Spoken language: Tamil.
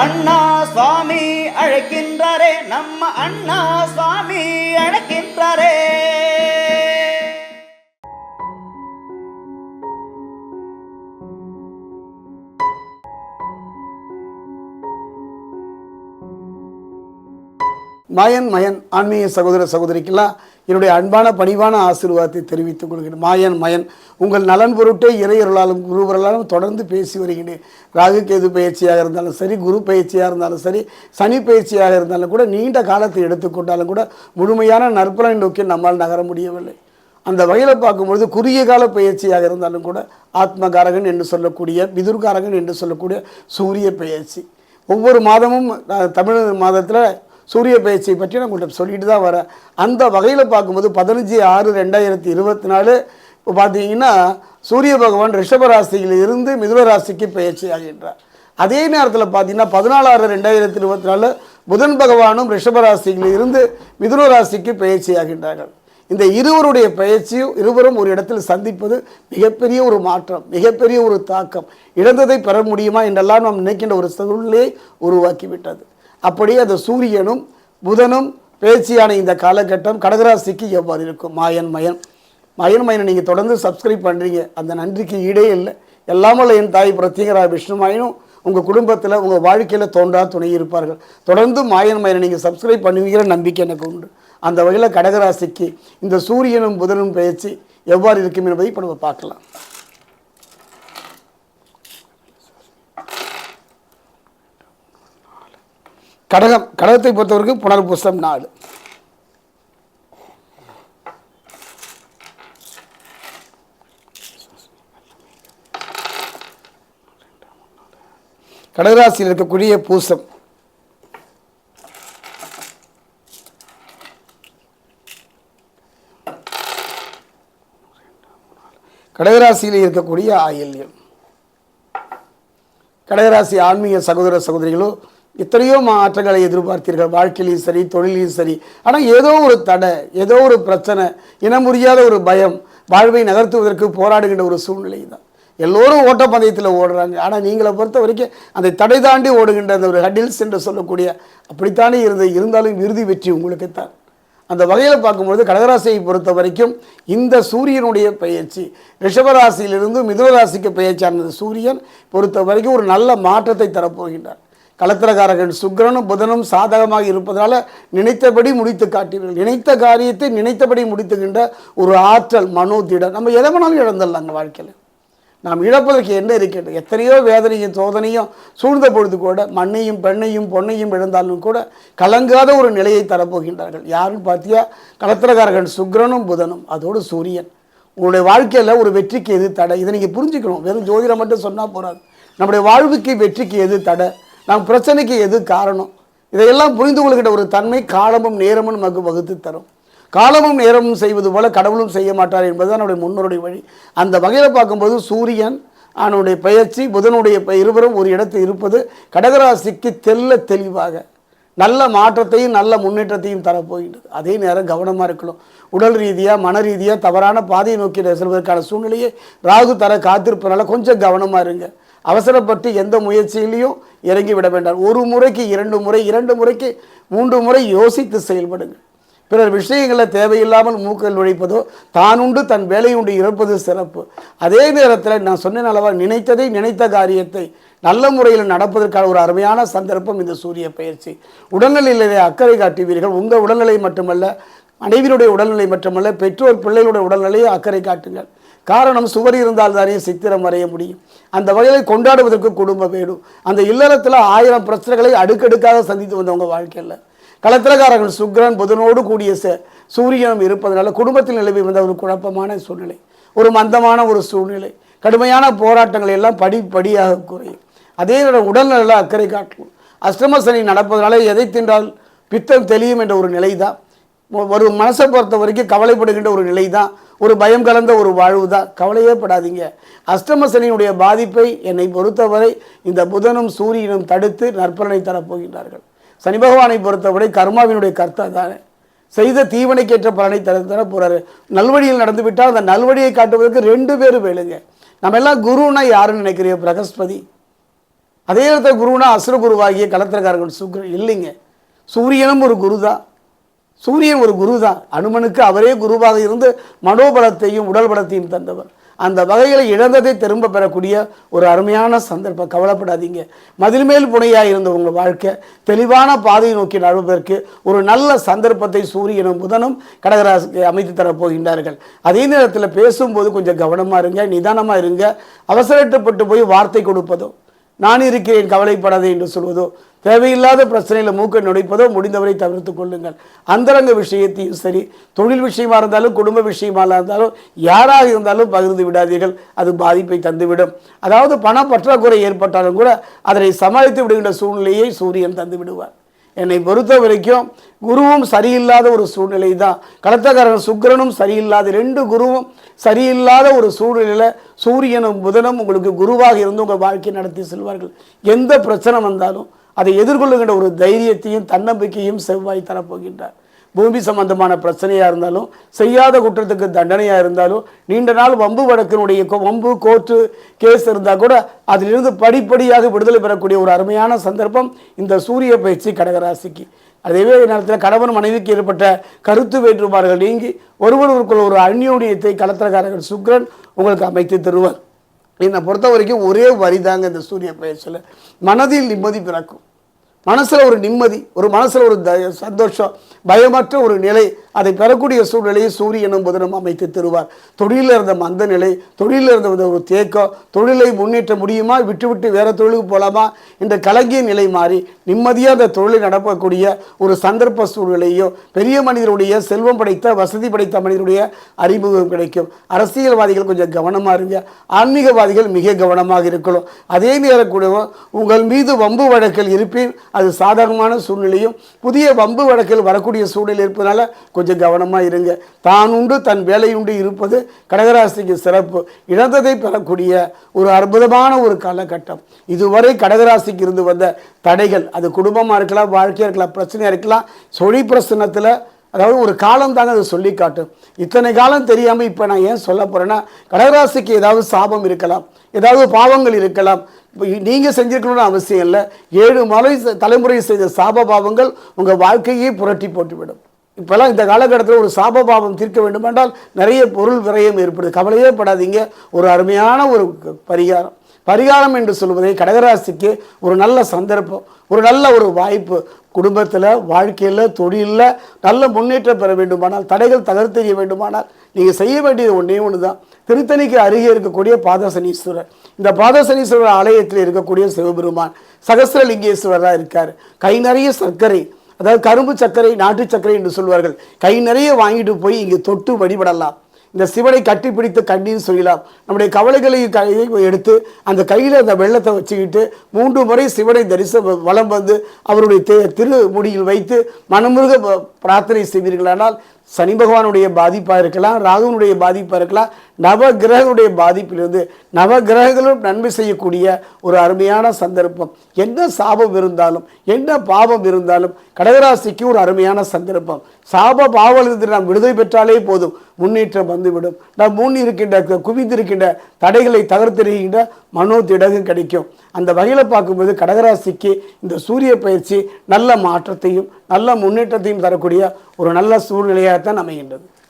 அண்ணா சுவாமி அழைக்கின்றாரே நம்ம அண்ணா சுவாமி அழைக்கின்றாரே. மயன் மயன் ஆன்மீக சகோதர சகோதரிக்கெல்லாம் என்னுடைய அன்பான பணிவான ஆசீர்வாதத்தை தெரிவித்துக் கொள்கிறேன். மாயன் மயன் உங்கள் நலன் பொருட்டே இறையருளாலும் குருவர்களாலும் தொடர்ந்து பேசி வருகிறேன். ராகு கேது பயிற்சியாக இருந்தாலும் சரி குரு பயிற்சியாக இருந்தாலும் சரி சனி பயிற்சியாக இருந்தாலும் கூட நீண்ட காலத்தை எடுத்துக்கொண்டாலும் கூட முழுமையான நற்பலனை நோக்கி நம்மால் நகர முடியவில்லை. அந்த வகையில் பார்க்கும்பொழுது குறுகிய கால பயிற்சியாக இருந்தாலும் கூட ஆத்மகாரகன் என்று சொல்லக்கூடிய பிதுர்காரகன் என்று சொல்லக்கூடிய சூரிய பயிற்சி. ஒவ்வொரு மாதமும் தமிழ் மாதத்தில் சூரிய பயிற்சியை பற்றி நான் உங்கள்கிட்ட சொல்லிட்டு தான் வரேன். அந்த வகையில் பார்க்கும்போது பதினஞ்சு ஆறு ரெண்டாயிரத்தி இருபத்தி நாலு இப்போ பார்த்தீங்கன்னா சூரிய பகவான் ரிஷப இருந்து மிதுன ராசிக்கு பயிற்சி ஆகின்றார். அதே நேரத்தில் பார்த்தீங்கன்னா பதினாலாறு ரெண்டாயிரத்தி இருபத்தி நாலு புதன் பகவானும் ரிஷப இருந்து மிதுன ராசிக்கு பயிற்சி ஆகின்றார்கள். இந்த இருவருடைய பயிற்சியும் இருவரும் ஒரு இடத்தில் சந்திப்பது மிகப்பெரிய ஒரு மாற்றம் மிகப்பெரிய ஒரு தாக்கம். இழந்ததை பெற முடியுமா என்றெல்லாம் நாம் நினைக்கின்ற ஒரு சூழ்நிலையை உருவாக்கிவிட்டது. அப்படியே அந்த சூரியனும் புதனும் பேச்சியான இந்த காலகட்டம் கடகராசிக்கு எவ்வாறு இருக்கும்? மாயன் மயன். மயன் மயனை நீங்கள் தொடர்ந்து சப்ஸ்கிரைப் பண்ணுறீங்க அந்த நன்றிக்கு ஈடே இல்லை. எல்லாமல்ல என் தாய் பிரத்யேகரா விஷ்ணுமாயனும் உங்கள் குடும்பத்தில் உங்கள் வாழ்க்கையில் தோன்றா துணை இருப்பார்கள். தொடர்ந்து மாயன் மயனை நீங்கள் சப்ஸ்கிரைப் பண்ணுவீங்கிற நம்பிக்கை எனக்கு உண்டு. அந்த வகையில் கடகராசிக்கு இந்த சூரியனும் புதனும் பயிற்சி எவ்வாறு இருக்கும் என்பதை இப்போ நம்ம பார்க்கலாம். கடகம் கடகத்தை பொறுத்தவரைக்கும் புனர்பூசம் நாலு. கடகராசியில் இருக்கக்கூடிய பூசம். கடகராசியில் இருக்கக்கூடிய ஆயில்யம். கடகராசி ஆன்மீக சகோதர சகோதரிகளோ எத்தனையோ மாற்றங்களை எதிர்பார்த்தீர்கள். வாழ்க்கையிலையும் சரி தொழிலையும் சரி. ஆனால் ஏதோ ஒரு தடை ஏதோ ஒரு பிரச்சனை இனம் முடியாத ஒரு பயம் வாழ்வை நகர்த்துவதற்கு போராடுகின்ற ஒரு சூழ்நிலை தான் எல்லோரும் ஓட்டப்பந்தயத்தில் ஓடுறாங்க. ஆனால் நீங்களை பொறுத்த வரைக்கும் அந்த தடை தாண்டி ஓடுகின்ற அந்த ஒரு ஹடில்ஸ் என்று சொல்லக்கூடிய அப்படித்தானே இருந்த இருந்தாலும் இறுதி வெற்றி உங்களுக்குத்தான். அந்த வகையில் பார்க்கும்பொழுது கடகராசியை பொறுத்த வரைக்கும் இந்த சூரியனுடைய பயிற்சி ரிஷபராசியிலிருந்து மிதுனராசிக்கு பயிற்சியானது சூரியன் பொறுத்த வரைக்கும் ஒரு நல்ல மாற்றத்தை தரப்போகின்றார். கலத்திரகாரகன் சுக்கரனும் புதனும் சாதகமாக இருப்பதனால நினைத்தபடி முடித்து காட்டீர்கள் நினைத்த காரியத்தை நினைத்தபடி முடித்துகின்ற ஒரு ஆற்றல் மனோதிடம் நம்ம எதை வேணாலும் இழந்துடலாங்க வாழ்க்கையில். நாம் இழப்பதற்கு என்ன இருக்கிறது எத்தனையோ வேதனையும் சோதனையும் சூழ்ந்த பொழுது கூட மண்ணையும் பெண்ணையும் பொன்னையும் இழந்தாலும் கூட கலங்காத ஒரு நிலையை தரப்போகின்றார்கள். யாருன்னு பார்த்தியா? கலத்திரகாரகன் சுக்கரனும் புதனும். அதோடு சூரியன். உங்களுடைய வாழ்க்கையில் ஒரு வெற்றிக்கு எது தடை? இதை நீங்கள் புரிஞ்சுக்கணும். வெறும் ஜோதிடம் மட்டும் சொன்னால் போகாது நம்முடைய வாழ்வுக்கு வெற்றிக்கு எது தடை? நம் பிரச்சனைக்கு எது காரணம்? இதையெல்லாம் புரிந்து கொள்கிற ஒரு தன்மை காலமும் நேரமும் நமக்கு வகுத்து தரும். காலமும் நேரமும் செய்வது போல கடவுளும் செய்ய மாட்டார் என்பதுதான் நம்முடைய முன்னோருடைய வழி. அந்த வகையில் பார்க்கும்போது சூரியன் அவனுடைய பயிற்சி புதனுடைய ப- இருவரும் ஒரு இடத்தில் இருப்பது கடகராசிக்கு தெல்ல தெளிவாக நல்ல மாற்றத்தையும் நல்ல முன்னேற்றத்தையும் தரப்போகின்றது. அதே நேரம் கவனமாக இருக்கணும். உடல் ரீதியாக மன ரீதியாக தவறான பாதையை நோக்கி செல்வதற்கான சூழ்நிலையை ராகு தர காத்திருப்பதனால கொஞ்சம் கவனமாக இருங்க. அவசரப்பட்டு எந்த முயற்சியிலையும் இறங்கி விட வேண்டாம். ஒரு முறைக்கு இரண்டு முறை இரண்டு முறைக்கு மூன்று முறை யோசித்து செயல்படுங்கள். பிறர் விஷயங்களை தேவையில்லாமல் மூக்கில் நுழைப்பதோ தானுண்டு தன் வேலையுண்டு இருப்பது சிறப்பு. அதே நேரத்தில் நான் சொன்ன அளவாக நினைத்ததை நினைத்த காரியத்தை நல்ல முறையில் நடப்பதற்கான ஒரு அருமையான சந்தர்ப்பம் இந்த சூரிய பயிற்சி. உடல்நிலையிலே அக்கறை காட்டுவீர்கள். உங்கள் உடல்நிலை மட்டுமல்ல மனைவியுடைய உடல்நிலை மட்டுமல்ல பெற்றோர் பிள்ளைகளுடைய உடல்நிலையை அக்கறை காட்டுங்கள். காரணம் சுவர் இருந்தால் தானே சித்திரம் வரைய முடியும். அந்த வகையில் கொண்டாடுவதற்கு குடும்பம் வேணும் அந்த இல்லறத்தில் ஆயிரம் பிரச்சனைகளை அடுக்கடுக்காக சந்தித்து வந்தவங்க வாழ்க்கையில். களத்திரக்காரர்கள் சுக்ரன் புதனோடு கூடிய ச- சூரியனும் இருப்பதனால குடும்பத்தில் நிலவி வந்த ஒரு குழப்பமான சூழ்நிலை. ஒரு மந்தமான ஒரு சூழ்நிலை. கடுமையான போராட்டங்கள் எல்லாம் படிப்படியாக குறையும். அதே நேரம் உடல்நல அக்கறை காட்டும். அஷ்டம சனி நடப்பதனால எதை தின்றால் பித்தம் தெளியும் என்ற ஒரு நிலை தான் ஒரு மனசை பொறுத்த வரைக்கும் கவலைப்படுகின்ற ஒரு நிலை தான் ஒரு பயம் கலந்த ஒரு வாழ்வு தான் கவலையே படாதீங்க. அஷ்டமசனியுடைய பாதிப்பை என்னை பொறுத்தவரை இந்த புதனும் சூரியனும் தடுத்து நற்பலனை தரப்போகின்றார்கள் சனி பகவானை பொறுத்தவரை கர்மாவினுடைய கர்த்தா தானே. செய்த தீவனைக்கேற்ற பலனை தர தர போறாரு. நல்வழியில் நடந்து விட்டால் அந்த நல்வழியை காட்டுவதற்கு ரெண்டு பேர் வேலுங்க நம்ம எல்லாம் குருன்னா யாருன்னு நினைக்கிறீங்க? பிரகஸ்பதி. அதே இடத்துல குருனா அசுர குருவாகிய கலத்திரக்காரர்கள் சுக்கிரன் இல்லைங்க. சூரியனும் ஒரு குரு தான் சூரியன் ஒரு குரு தான் அனுமனுக்கு அவரே குருவாக இருந்து மனோபலத்தையும் உடல் பலத்தையும் தந்தவர். அந்த வகையில் இழந்ததை திரும்ப பெறக்கூடிய ஒரு அருமையான சந்தர்ப்பம் கவலைப்படாதீங்க. மதில்மேல் புனையாக இருந்த உங்கள் வாழ்க்கை தெளிவான பாதையை நோக்கி நழுவதற்கு ஒரு நல்ல சந்தர்ப்பத்தை சூரியனும் புதனும் கடகராசிக்கு அமைத்து தரப்போகின்றார்கள் அதே நேரத்தில் பேசும்போது கொஞ்சம் கவனமாக இருங்க நிதானமாக இருங்க. அவசரப்பட்டு போய் வார்த்தை கொடுப்பதோ நான் இருக்கிறேன் கவலைப்படாதே என்று சொல்வதோ தேவையில்லாத பிரச்சனையில் மூக்கை நுழைப்பதோ முடிந்தவரை தவிர்த்து கொள்ளுங்கள். அந்தரங்க விஷயத்தையும் சரி தொழில் விஷயமா இருந்தாலும் குடும்ப விஷயமாக இருந்தாலும் யாராக இருந்தாலும் பகிர்ந்து விடாதீர்கள். அது பாதிப்பை தந்துவிடும். அதாவது பண பற்றாக்குறை ஏற்பட்டாலும் கூட அதனை சமாளித்து விடுகின்ற சூழ்நிலையை சூரியன் தந்து விடுவார். என்னை பொறுத்த வரைக்கும் குருவும் சரியில்லாத ஒரு சூழ்நிலை தான் கடத்தக்காரன் சுக்கிரனும் சரியில்லாத ரெண்டு குருவும் சரியில்லாத ஒரு சூழ்நிலையில் சூரியனும் புதனும் உங்களுக்கு குருவாக இருந்து உங்கள் வாழ்க்கை நடத்தி செல்வார்கள். எந்த பிரச்சனை வந்தாலும் அதை எதிர்கொள்ளுகின்ற ஒரு தைரியத்தையும் தன்னம்பிக்கையும் செவ்வாய் தரப்போகின்றார். பூமி சம்பந்தமான பிரச்சனையாக இருந்தாலும் செய்யாத குற்றத்துக்கு தண்டனையாக இருந்தாலும் நீண்ட நாள் வம்பு வழக்கினுடைய வம்பு கோர்ட்டு கேஸ் இருந்தால் கூட அதிலிருந்து படிப்படியாக விடுதலை பெறக்கூடிய ஒரு அருமையான சந்தர்ப்பம் இந்த சூரிய பயிற்சி கடகராசிக்கு. அதே நேரத்தில் கணவன் மனைவிக்கு ஏற்பட்ட கருத்து வேற்றுமாறுகள் நீங்கி ஒருவருக்குள் ஒரு அந்யோனியத்தை கலத்திரக்காரர்கள் சுக்ரன் உங்களுக்கு அமைத்து தருவார். என்னை பொறுத்த வரைக்கும் ஒரே வரிதாங்க இந்த சூரிய பயிற்சியில். மனதில் நிம்மதி பிறக்கும். மனசில் ஒரு நிம்மதி ஒரு மனசில் ஒரு சந்தோஷம் பயமற்ற ஒரு நிலை அதை பெறக்கூடிய சூழ்நிலையை சூரியனும் புதனும் அமைத்து தருவார். தொழிலில் இருந்த மந்த நிலை தொழிலில் இருந்த ஒரு- தேக்கம் தொழிலை முன்னேற்ற முடியுமா விட்டுவிட்டு வேறு வேற தொழிலுக்கு போகலாமா என்ற கலங்கிய நிலை மாறி நிம்மதியாக அந்த தொழிலை நடக்கக்கூடிய ஒரு சந்தர்ப்ப சூழ்நிலையோ பெரிய மனிதருடைய செல்வம் படைத்த வசதி படைத்த மனிதருடைய அறிமுகம் கிடைக்கும். அரசியல்வாதிகள் கொஞ்சம் கவனமாக இருங்க. ஆன்மீகவாதிகள் மிக கவனமாக இருக்கணும். அதே நேரம் கூட உங்கள் மீது வம்பு வழக்கில் இருப்பின் அது சாதகமான சூழ்நிலையும் புதிய வம்பு வழக்கில் வரக்கூடிய சூழ்நிலை இருப்பதனால கொஞ்சம் கவனமாக இருங்க. தான் உண்டு தன் வேலையுண்டு இருப்பது கடகராசிக்கு சிறப்பு. இழந்ததை பெறக்கூடிய ஒரு அற்புதமான ஒரு காலகட்டம். இதுவரை கடகராசிக்கு இருந்து வந்த தடைகள் அது குடும்பமாக இருக்கலாம் வாழ்க்கையாக இருக்கலாம் பிரச்சனையாக இருக்கலாம் சொழி பிரசனத்தில் அதாவது ஒரு காலம் தாங்க அதை சொல்லி காட்டும் இத்தனை காலம் தெரியாமல் இப்போ நான் ஏன் சொல்ல போகிறேன்னா கடகராசிக்கு ஏதாவது சாபம் இருக்கலாம் ஏதாவது பாவங்கள் இருக்கலாம். நீங்கள் செஞ்சுருக்கணும்னு அவசியம் இல்லை. ஏழு மலை தலைமுறை செய்த சாப பாவங்கள் உங்கள் வாழ்க்கையே புரட்டி போட்டுவிடும். இப்போல்லாம் இந்த காலகட்டத்தில் ஒரு சாப பாவம் தீர்க்க வேண்டுமென்றால் நிறைய பொருள் விரயம் ஏற்படுது. கவலையே படாதீங்க. ஒரு அருமையான ஒரு பரிகாரம். பரிகாரம் என்று சொல்வதை கடகராசிக்கு ஒரு நல்ல சந்தர்ப்பம் ஒரு நல்ல ஒரு வாய்ப்பு. குடும்பத்தில் வாழ்க்கையில் தொழிலில் நல்ல முன்னேற்றம் பெற வேண்டுமானால் தடைகள் தகர்த்தெறிய வேண்டுமானால் நீங்கள் செய்ய வேண்டியது ஒன்றே ஒன்று தான் திருத்தணிக்கு அருகே இருக்கக்கூடிய பாதசனீஸ்வரர். இந்த பாதசனீஸ்வரர் ஆலயத்தில் இருக்கக்கூடிய சிவபெருமான் சகசிரலிங்கேஸ்வரராக இருக்கார். கை நிறைய சர்க்கரை அதாவது கரும்பு சர்க்கரை நாட்டு சர்க்கரை என்று சொல்வார்கள். கை நிறைய வாங்கிட்டு போய் இங்கே தொட்டு வழிபடலாம். இந்த சிவனை கட்டி பிடித்து கண்ணீர் சொல்லலாம். நம்முடைய கவலைகளை கையை எடுத்து அந்த கையில் அந்த வெள்ளத்தை வச்சுக்கிட்டு மூன்று முறை சிவனை தரிச வலம் வந்து அவருடைய திரு திருமுடியில் வைத்து மனமுருக பிரார்த்தனை செய்வீர்களானால் சனி பகவானுடைய பாதிப்பாக இருக்கலாம் ராகுனுடைய பாதிப்பாக இருக்கலாம் நவ கிரகனுடைய பாதிப்பிலிருந்து நவ கிரகங்களும் நன்மை செய்யக்கூடிய ஒரு அருமையான சந்தர்ப்பம். என்ன சாபம் இருந்தாலும் என்ன பாவம் இருந்தாலும் கடகராசிக்கு ஒரு அருமையான சந்தர்ப்பம். சாப பாவலிருந்து நாம் விடுதலை பெற்றாலே போதும். முன்னேற்றம் வந்துவிடும். நாம் முன் இருக்கின்ற குவிந்திருக்கின்ற தடைகளை மனோ திடகம் கிடைக்கும். அந்த வகையில் பார்க்கும்போது கடகராசிக்கு இந்த சூரிய பயிற்சி நல்ல மாற்றத்தையும் நல்ல முன்னேற்றத்தையும் தரக்கூடிய ஒரு நல்ல சூழ்நிலையாகத்தான் அமைகின்றது.